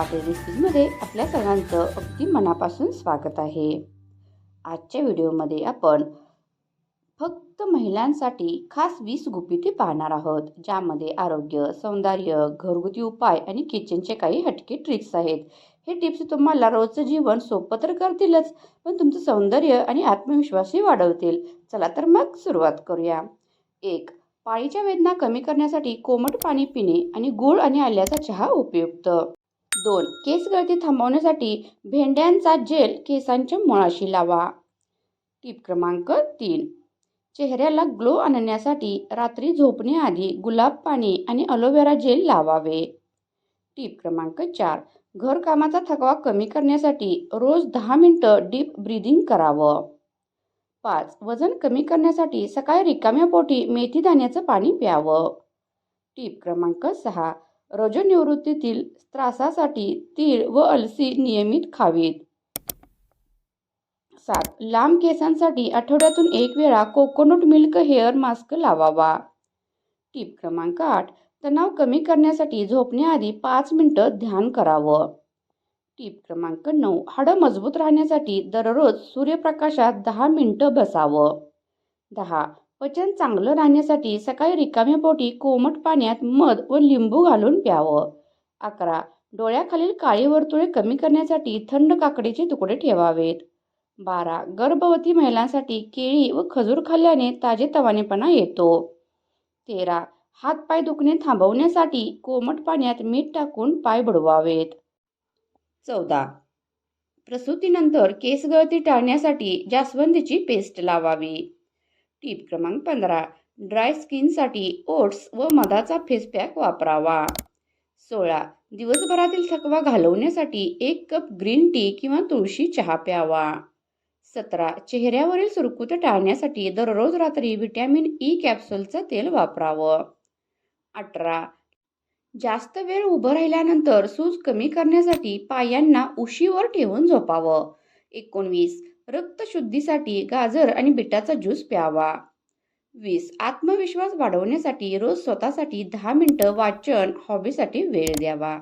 रेसिपीजमध्ये आपल्या सगळ्यांचं अगदी मनापासून स्वागत आहे. आजच्या व्हिडिओमध्ये आपण फक्त महिलांसाठी खास वीस गुपिते पाहणार आहोत ज्यामध्ये आरोग्य सौंदर्य घरगुती उपाय आणि किचनचे काही हटके ट्रिक्स आहेत. हे टिप्स तुम्हाला रोजचं जीवन सोपं तर करतीलच पण तुमचं सौंदर्य आणि आत्मविश्वासही वाढवतील. चला तर मग सुरुवात करूया. एक पाळीच्या वेदना कमी करण्यासाठी कोमट पाणी पिणे आणि गूळ आणि आल्याचा चहा उपयुक्त. दोन. केस गळती थांबवण्यासाठी भेंड्यांचा जेल केसांच्या मुळाशी लावा. टीप क्रमांक तीन. चेहऱ्याला ग्लो आणण्यासाठी रात्री झोपण्याआधी गुलाब पाणी आणि अलोवेरा जेल लावावे. टीप क्रमांक चार. घरकामाचा थकवा कमी करण्यासाठी रोज दहा मिनटं डीप ब्रिदिंग करावं. पाच. वजन कमी करण्यासाठी सकाळी रिकाम्या पोटी मेथी दाण्याचं पाणी प्यावं. टीप क्रमांक सहा. रजनिवृत्तीतील त्रासासाठी तीळ व अलसी नियमित खावीत. सात. लांब केसांसाठी आठवड्यातून एक वेळा कोकोनट मिल्क हेअर मास्क लावावा. टीप क्रमांक आठ. तणाव कमी करण्यासाठी झोपण्याआधी पाच मिनटं ध्यान करावं. टीप क्रमांक नऊ. हाडं मजबूत राहण्यासाठी दररोज सूर्यप्रकाशात दहा मिनटं बसावं. दहा. पचन चांगलं राहण्यासाठी सकाळी रिकाम्या पोटी कोमट पाण्यात मध व लिंबू घालून प्यावं. अकरा. डोळ्याखालील काळी वर्तुळे कमी करण्यासाठी थंड काकडीचे तुकडे ठेवावेत. बारा. गर्भवती महिलांसाठी केळी व खजूर खाल्ल्याने ताजेतवानेपणा येतो. तेरा. हातपाय दुखणे थांबवण्यासाठी कोमट पाण्यात मीठ टाकून पाय बुडवावेत. चौदा. प्रसूतीनंतर केस गळती टाळण्यासाठी जास्वंदीची पेस्ट लावावी. टीप क्रमांक पंधरा. ड्राय स्किनसाठी ओट्स व मधाचा फेस पॅक वापरावा. सोळा. दिवसभरातील थकवा घालवण्यासाठी एक कप ग्रीन टी किंवा तुळशी चहा प्यावा. सतरा. चेहऱ्यावरील सुरकुत टाळण्यासाठी दररोज रात्री व्हिटॅमिन ई कॅप्सूलचं तेल वापरावं. अठरा. जास्त वेळ उभं राहिल्यानंतर सूज कमी करण्यासाठी पायांना उशीवर ठेवून झोपावं. एकोणवीस. रक्तशुद्धीसाठी गाजर आणि बिटाचा ज्यूस प्यावा. वीस. आत्मविश्वास वाढवण्यासाठी रोज स्वतःसाठी दहा मिनटं वाचन हॉबीसाठी वेळ द्यावा.